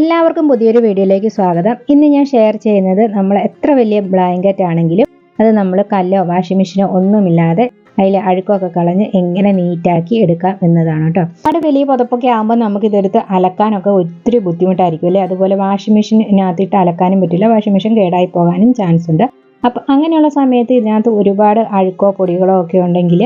എല്ലാവർക്കും പുതിയൊരു വീഡിയോയിലേക്ക് സ്വാഗതം. ഇന്ന് ഞാൻ ഷെയർ ചെയ്യുന്നത് നമ്മൾ എത്ര വലിയ ബ്ലാങ്കറ്റ് ആണെങ്കിലും അത് നമ്മൾ കല്ലോ വാഷിംഗ് മെഷീനോ ഒന്നുമില്ലാതെ അതിൽ അഴുക്കൊക്കെ കളഞ്ഞ് എങ്ങനെ നീറ്റാക്കി എടുക്കാം എന്നതാണ് കേട്ടോ. അവിടെ വലിയ പുതപ്പൊക്കെ ആകുമ്പോൾ നമുക്ക് ഇതെടുത്ത് അലക്കാനൊക്കെ ഒത്തിരി ബുദ്ധിമുട്ടായിരിക്കും അല്ലേ? അതുപോലെ വാഷിംഗ് മെഷീനകത്തിട്ട് അലക്കാനും പറ്റില്ല. വാഷിംഗ് മെഷീൻ കേടായി പോകാനും ചാൻസ് ഉണ്ട്. അപ്പം അങ്ങനെയുള്ള സമയത്ത് ഇതിനകത്ത് ഒരുപാട് അഴുക്കോ പൊടികളോ ഒക്കെ ഉണ്ടെങ്കിൽ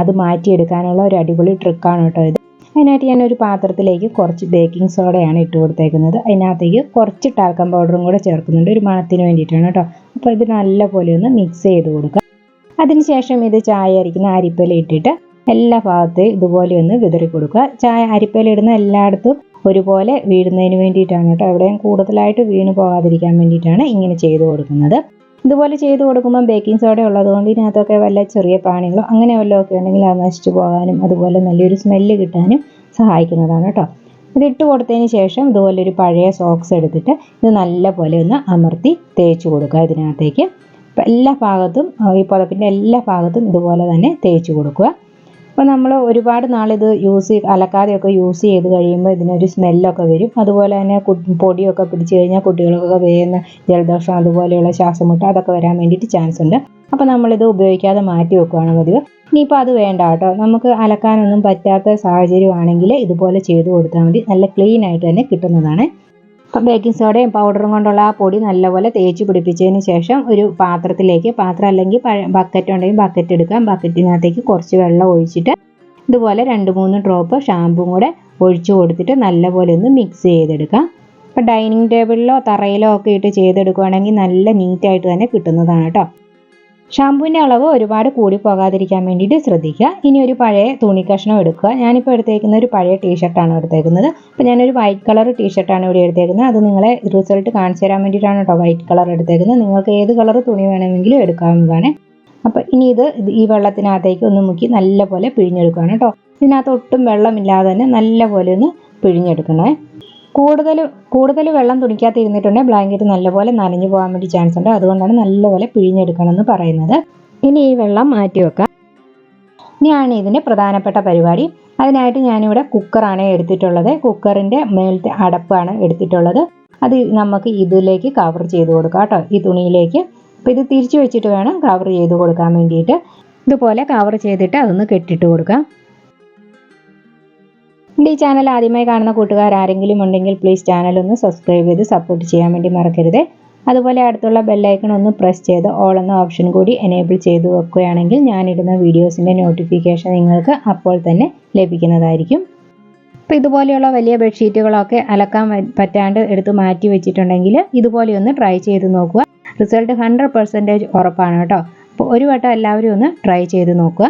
അത് മാറ്റിയെടുക്കാനുള്ള ഒരു അടിപൊളി ട്രിക്കാണ് കേട്ടോ ഇത്. അതിനായിട്ട് ഞാൻ ഒരു പാത്രത്തിലേക്ക് കുറച്ച് ബേക്കിംഗ് സോഡയാണ് ഇട്ട് കൊടുത്തേക്കുന്നത്. അതിനകത്തേക്ക് കുറച്ച് ടാൽക്കം പൗഡറും കൂടെ ചേർക്കുന്നുണ്ട്. ഒരു മണത്തിന് വേണ്ടിയിട്ടാണ് കേട്ടോ അപ്പോൾ ഇത് നല്ലപോലെ ഒന്ന് മിക്സ് ചെയ്ത് കൊടുക്കുക. അതിനുശേഷം ഇത് ചായ അരിക്കുന്ന അരിപ്പല ഇട്ടിട്ട് എല്ലാ ഭാഗത്തെയും ഇതുപോലെ ഒന്ന് വിതറി കൊടുക്കുക. ചായ അരിപ്പല ഇടുന്ന എല്ലായിടത്തും ഒരുപോലെ വീഴുന്നതിന് വേണ്ടിയിട്ടാണ് കേട്ടോ എവിടെയും കൂടുതലായിട്ട് വീണ് പോകാതിരിക്കാൻ വേണ്ടിയിട്ടാണ് ഇങ്ങനെ ചെയ്ത് കൊടുക്കുന്നത്. ഇതുപോലെ ചെയ്ത് കൊടുക്കുമ്പോൾ ബേക്കിംഗ് സോഡ ഉള്ളതുകൊണ്ട് ഇതിനകത്തൊക്കെ വല്ല ചെറിയ പ്രാണികളോ അങ്ങനെ വല്ലതും ഒക്കെ ഉണ്ടെങ്കിൽ അത് നശിച്ചു പോകാനും അതുപോലെ നല്ലൊരു സ്മെല്ല് കിട്ടാനും സഹായിക്കുന്നതാണ് കേട്ടോ ഇട്ട് കൊടുത്തതിന് ശേഷം ഇതുപോലെ ഒരു പഴയ സോക്സ് എടുത്തിട്ട് ഇത് നല്ലപോലെ ഒന്ന് അമർത്തി തേച്ച് കൊടുക്കുക ഇതിനകത്തേക്ക്. എല്ലാ ഭാഗത്തും ഈ പുതപ്പിന്റെ എല്ലാ ഭാഗത്തും ഇതുപോലെ തന്നെ തേച്ച് കൊടുക്കുക. അപ്പോൾ നമ്മൾ ഒരുപാട് നാളിത് യൂസ് അലക്കാതെയൊക്കെ യൂസ് ചെയ്ത് കഴിയുമ്പോൾ ഇതിനൊരു സ്മെല്ലൊക്കെ വരും. അതുപോലെ തന്നെ പൊടിയൊക്കെ പിടിച്ചു കഴിഞ്ഞാൽ കുട്ടികൾക്കൊക്കെ വേഗം ജലദോഷം അതുപോലെയുള്ള ശ്വാസമുട്ട അതൊക്കെ വരാൻ വേണ്ടിയിട്ട് ചാൻസ് ഉണ്ട്. അപ്പോൾ നമ്മളിത് ഉപയോഗിക്കാതെ മാറ്റി വെക്കുകയാണ് പതിവ്. ഇനിയിപ്പോൾ അത് വേണ്ട കേട്ടോ. നമുക്ക് അലക്കാനൊന്നും പറ്റാത്ത സാഹചര്യമാണെങ്കിൽ ഇതുപോലെ ചെയ്തു കൊടുത്താൽ മതി. നല്ല ക്ലീൻ ആയിട്ട് തന്നെ കിട്ടുന്നതാണ്. അപ്പം ബേക്കിംഗ് സോഡയും പൗഡറും കൊണ്ടുള്ള ആ പൊടി നല്ലപോലെ തേച്ച് പിടിപ്പിച്ചതിന് ശേഷം ഒരു പാത്രത്തിലേക്ക് പാത്രം അല്ലെങ്കിൽ ബക്കറ്റ് ഉണ്ടെങ്കിൽ ബക്കറ്റ് എടുക്കാം. ബക്കറ്റിനകത്തേക്ക് കുറച്ച് വെള്ളം ഒഴിച്ചിട്ട് ഇതുപോലെ രണ്ട് മൂന്ന് ഡ്രോപ്പ് ഷാമ്പും കൂടെ ഒഴിച്ചു കൊടുത്തിട്ട് നല്ലപോലെ ഒന്ന് മിക്സ് ചെയ്തെടുക്കാം. അപ്പോൾ ഡൈനിങ് ടേബിളിലോ തറയിലോ ഒക്കെ ഇട്ട് ചെയ്തെടുക്കുകയാണെങ്കിൽ നല്ല നീറ്റായിട്ട് തന്നെ കിട്ടുന്നതാണ് കേട്ടോ ഷാമ്പുവിന്റെ അളവ് ഒരുപാട് കൂടി പോകാതിരിക്കാൻ വേണ്ടിയിട്ട് ശ്രദ്ധിക്കുക. ഇനി ഒരു പഴയ തുണി കഷ്ണം എടുക്കുക. ഞാനിപ്പോൾ എടുത്തേക്കുന്ന ഒരു പഴയ ടീഷർട്ടാണ് എടുത്തേക്കുന്നത്. അപ്പോൾ ഞാനൊരു വൈറ്റ് കളർ ടീഷർട്ടാണ് ഇവിടെ എടുത്തേക്കുന്നത്. അത് നിങ്ങളെ റിസൾട്ട് കാണിച്ചു തരാൻ വേണ്ടിയിട്ടാണ് കേട്ടോ വൈറ്റ് കളർ എടുത്തേക്കുന്നത്. നിങ്ങൾക്ക് ഏത് കളർ തുണി വേണമെങ്കിലും എടുക്കാവുന്നതാണ്. അപ്പോൾ ഇനി ഇത് ഈ വെള്ളത്തിനകത്തേക്ക് ഒന്ന് മുക്കി നല്ലപോലെ പിഴിഞ്ഞെടുക്കുകയാണ് കേട്ടോ. ഇതിനകത്ത് ഒട്ടും വെള്ളമില്ലാതെ തന്നെ നല്ലപോലെ ഒന്ന് പിഴിഞ്ഞെടുക്കണേ. കൂടുതൽ കൂടുതൽ വെള്ളം തുണിക്കകത്ത് ബ്ലാങ്കറ്റ് നല്ലപോലെ നനഞ്ഞു പോകാൻ വേണ്ടി ചാൻസ് ഉണ്ട്. അതുകൊണ്ടാണ് നല്ലപോലെ പിഴിഞ്ഞെടുക്കണം എന്ന് പറയുന്നത്. ഇനി ഈ വെള്ളം മാറ്റി വെക്കാം. ഇനിയാണ് ഇതിന്റെ പ്രധാനപ്പെട്ട പരിപാടി. അതിനായിട്ട് ഞാനിവിടെ കുക്കറാണ് എടുത്തിട്ടുള്ളത്. കുക്കറിന്റെ മേലത്തെ അടപ്പാണ് എടുത്തിട്ടുള്ളത്. അത് നമുക്ക് ഇതിലേക്ക് കവർ ചെയ്ത് കൊടുക്കാം കേട്ടോ. ഈ തുണിയിലേക്ക്. അപ്പോൾ ഇത് തിരിച്ചു വെച്ചിട്ട് വേണം കവർ ചെയ്ത് കൊടുക്കാൻ വേണ്ടിയിട്ട്. ഇതുപോലെ കവർ ചെയ്തിട്ട് അതൊന്ന് കെട്ടിട്ട് കൊടുക്കാം. എന്റെ ഈ ചാനൽ ആദ്യമായി കാണുന്ന കൂട്ടുകാർ ആരെങ്കിലും ഉണ്ടെങ്കിൽ പ്ലീസ് ചാനൽ ഒന്ന് സബ്സ്ക്രൈബ് ചെയ്ത് സപ്പോർട്ട് ചെയ്യാൻ വേണ്ടി മറക്കരുത്. അതുപോലെ അടുത്തുള്ള ബെല്ലൈക്കൺ ഒന്ന് പ്രസ് ചെയ്ത് ഓൾ എന്ന ഓപ്ഷൻ കൂടി എനേബിൾ ചെയ്ത് വെക്കുകയാണെങ്കിൽ ഞാനിടുന്ന വീഡിയോസിന്റെ നോട്ടിഫിക്കേഷൻ നിങ്ങൾക്ക് അപ്പോൾ തന്നെ ലഭിക്കുന്നതായിരിക്കും. അപ്പോൾ ഇതുപോലെയുള്ള വലിയ ബെഡ്ഷീറ്റുകളൊക്കെ അലക്കാൻ പറ്റാണ്ട് എടുത്ത് മാറ്റി വെച്ചിട്ടുണ്ടെങ്കിൽ ഇതുപോലെ ഒന്ന് ട്രൈ ചെയ്ത് നോക്കുക. റിസൾട്ട് ഹൺഡ്രഡ് പെർസെന്റേജ് ഉറപ്പാണ് കേട്ടോ. അപ്പോൾ ഒരു വട്ടം എല്ലാവരും ഒന്ന് ട്രൈ ചെയ്ത് നോക്കുക.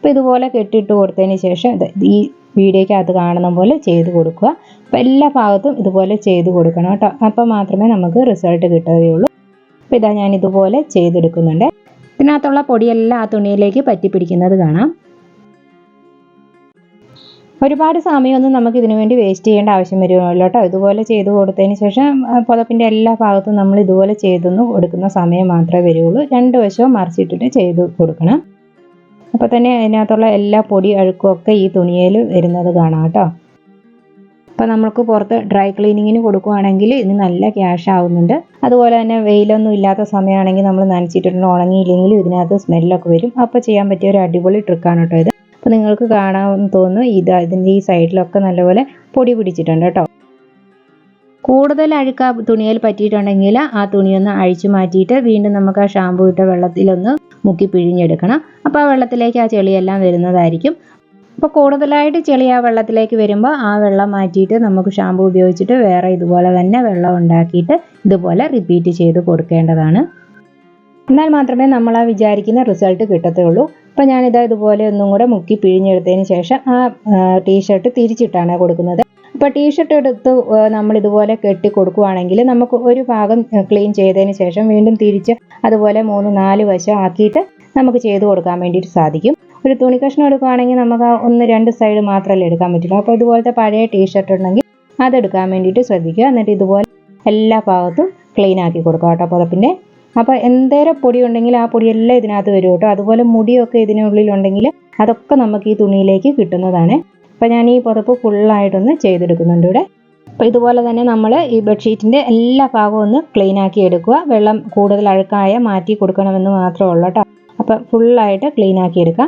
അപ്പോൾ ഇതുപോലെ കെട്ടിയിട്ട് കൊടുത്തതിന് ശേഷം ഇത് ഈ വീഡിയോയ്ക്കകത്ത് കാണുന്ന പോലെ ചെയ്ത് കൊടുക്കുക. അപ്പോൾ എല്ലാ ഭാഗത്തും ഇതുപോലെ ചെയ്ത് കൊടുക്കണം കേട്ടോ. അപ്പോൾ മാത്രമേ നമുക്ക് റിസൾട്ട് കിട്ടുകയുള്ളൂ. അപ്പോൾ ഇതാ ഞാൻ ഇതുപോലെ ചെയ്തെടുക്കുന്നുണ്ട്. ഇതിനകത്തുള്ള പൊടിയെല്ലാം ആ തുണിയിലേക്ക് പറ്റി പിടിക്കുന്നത് കാണാം. ഒരുപാട് സമയമൊന്നും നമുക്ക് ഇതിനു വേണ്ടി വേസ്റ്റ് ചെയ്യേണ്ട ആവശ്യം വരുമല്ലോ കേട്ടോ. ഇതുപോലെ ചെയ്ത് കൊടുത്തതിന് ശേഷം പുതപ്പിന്റെ എല്ലാ ഭാഗത്തും നമ്മൾ ഇതുപോലെ ചെയ്തൊന്ന് കൊടുക്കുന്ന സമയം മാത്രമേ വരുള്ളൂ രണ്ട് വശവും മറിച്ചിട്ടിട്ട് ചെയ്ത് കൊടുക്കണം. അപ്പോൾ തന്നെ അതിനകത്തുള്ള എല്ലാ പൊടി അഴുക്കും ഒക്കെ ഈ തുണിയിൽ വരുന്നത് കാണാം കേട്ടോ. അപ്പോൾ നമുക്ക് പുറത്ത് ഡ്രൈ ക്ലീനിങ്ങിന് കൊടുക്കുകയാണെങ്കിൽ ഇതിന് നല്ല ക്യാഷ് ആവുന്നുണ്ട്. അതുപോലെ തന്നെ വെയിലൊന്നും ഇല്ലാത്ത സമയമാണെങ്കിൽ നമ്മൾ നനച്ചിട്ടുണ്ടെങ്കിൽ ഉണങ്ങിയില്ലെങ്കിലും ഇതിനകത്ത് സ്മെല്ലൊക്കെ വരും. അപ്പോൾ ചെയ്യാൻ പറ്റിയ ഒരു അടിപൊളി ട്രിക്കാണ് കേട്ടോ ഇത്. അപ്പോൾ നിങ്ങൾക്ക് കാണാമെന്ന് തോന്നുന്നു ഇത് ഇതിന്റെ ഈ സൈഡിലൊക്കെ നല്ലപോലെ പൊടി പിടിച്ചിട്ടുണ്ട് കേട്ടോ. കൂടുതൽ അഴുക്ക് തുണിയിൽ പറ്റിയിട്ടുണ്ടെങ്കിൽ ആ തുണിയൊന്ന് അഴിച്ചു മാറ്റിയിട്ട് വീണ്ടും നമുക്ക് ആ ഷാമ്പു ഇട്ട വെള്ളത്തിലൊന്ന് മുക്കി പിഴിഞ്ഞെടുക്കണം. അപ്പോൾ ആ വെള്ളത്തിലേക്ക് ആ ചെളിയെല്ലാം വരുന്നതായിരിക്കും. അപ്പോൾ കൂടുതലായിട്ട് ചെളി ആ വെള്ളത്തിലേക്ക് വരുമ്പോൾ ആ വെള്ളം മാറ്റിയിട്ട് നമുക്ക് ഷാമ്പു ഉപയോഗിച്ചിട്ട് വേറെ ഇതുപോലെ തന്നെ വെള്ളം ഉണ്ടാക്കിയിട്ട് ഇതുപോലെ റിപ്പീറ്റ് ചെയ്ത് കൊടുക്കേണ്ടതാണ്. എന്നാൽ മാത്രമേ നമ്മൾ ആ വിചാരിക്കുന്ന റിസൾട്ട് കിട്ടത്തുള്ളൂ. അപ്പോൾ ഞാനിതാ ഇതുപോലെ ഒന്നും കൂടെ മുക്കി പിഴിഞ്ഞെടുത്തതിന് ശേഷം ആ ടീഷർട്ട് തിരിച്ചിട്ടാണ് കൊടുക്കുന്നത്. അപ്പോൾ ടീഷർട്ട് എടുത്ത് നമ്മൾ ഇതുപോലെ കെട്ടി കൊടുക്കുകയാണെങ്കിൽ നമുക്ക് ഒരു ഭാഗം ക്ലീൻ ചെയ്തതിന് ശേഷം വീണ്ടും തിരിച്ച് അതുപോലെ മൂന്ന് നാല് വശം ആക്കിയിട്ട് നമുക്ക് ചെയ്തു കൊടുക്കാൻ വേണ്ടിയിട്ട് സാധിക്കും. ഒരു തുണി കഷ്ണം എടുക്കുകയാണെങ്കിൽ നമുക്ക് ആ ഒന്ന് രണ്ട് സൈഡ് മാത്രമല്ലേ എടുക്കാൻ പറ്റുള്ളൂ. അപ്പോൾ ഇതുപോലത്തെ പഴയ ടീഷർട്ട് ഉണ്ടെങ്കിൽ അതെടുക്കാൻ വേണ്ടിയിട്ട് ശ്രദ്ധിക്കുക. എന്നിട്ട് ഇതുപോലെ എല്ലാ ഭാഗത്തും ക്ലീൻ ആക്കി കൊടുക്കുക കേട്ടോ പുതപ്പിന്റെ. അപ്പോൾ എന്തേരം പൊടി ഉണ്ടെങ്കിൽ ആ പൊടിയെല്ലാം ഇതിനകത്ത് വരും കേട്ടോ. അതുപോലെ മുടിയൊക്കെ ഇതിനുള്ളിലുണ്ടെങ്കിൽ അതൊക്കെ നമുക്ക് ഈ തുണിയിലേക്ക് കിട്ടുന്നതാണ്. അപ്പോൾ ഞാൻ ഈ പുതപ്പ് ഫുള്ളായിട്ടൊന്ന് ചെയ്തെടുക്കുന്നുണ്ട് ഇവിടെ. അപ്പോൾ ഇതുപോലെ തന്നെ നമ്മൾ ഈ ബെഡ്ഷീറ്റിന്റെ എല്ലാ ഭാഗവും ഒന്ന് ക്ലീൻ ആക്കി എടുക്കുക. വെള്ളം കൂടുതൽ അഴുക്കായ മാറ്റി കൊടുക്കണമെന്ന് മാത്രമേ ഉള്ളൂ കേട്ടോ. അപ്പം ഫുള്ളായിട്ട് ക്ലീൻ ആക്കി എടുക്കുക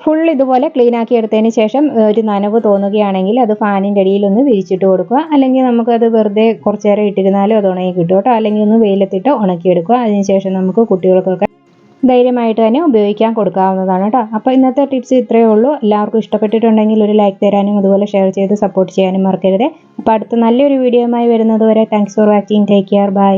ഫുൾ ഇതുപോലെ ക്ലീൻ ആക്കി എടുത്തതിന് ശേഷം ഒരു നനവ് തോന്നുകയാണെങ്കിൽ അത് ഫാനിന്റെ അടിയിൽ ഒന്ന് വിരിച്ചിട്ട് കൊടുക്കുക. അല്ലെങ്കിൽ നമുക്കത് വെറുതെ കുറച്ച് നേരം ഇട്ടിരുന്നാലും അത് ഉണങ്ങി കിട്ടും കേട്ടോ. അല്ലെങ്കിൽ ഒന്ന് വെയിലത്തിട്ട് ഉണക്കിയെടുക്കുക. അതിനുശേഷം നമുക്ക് കുട്ടികൾക്കൊക്കെ ധൈര്യമായിട്ട് തന്നെ ഉപയോഗിക്കാൻ കൊടുക്കാവുന്നതാണ് കേട്ടോ. അപ്പോൾ ഇന്നത്തെ ടിപ്സ് ഇത്രയേ ഉള്ളൂ. എല്ലാവർക്കും ഇഷ്ടപ്പെട്ടിട്ടുണ്ടെങ്കിൽ ഒരു ലൈക്ക് തരാനും അതുപോലെ ഷെയർ ചെയ്ത് സപ്പോർട്ട് ചെയ്യാനും മറക്കരുത്. അപ്പോൾ അടുത്ത നല്ലൊരു വീഡിയോയുമായി വരുന്നത് വരെ thanks for watching take care bye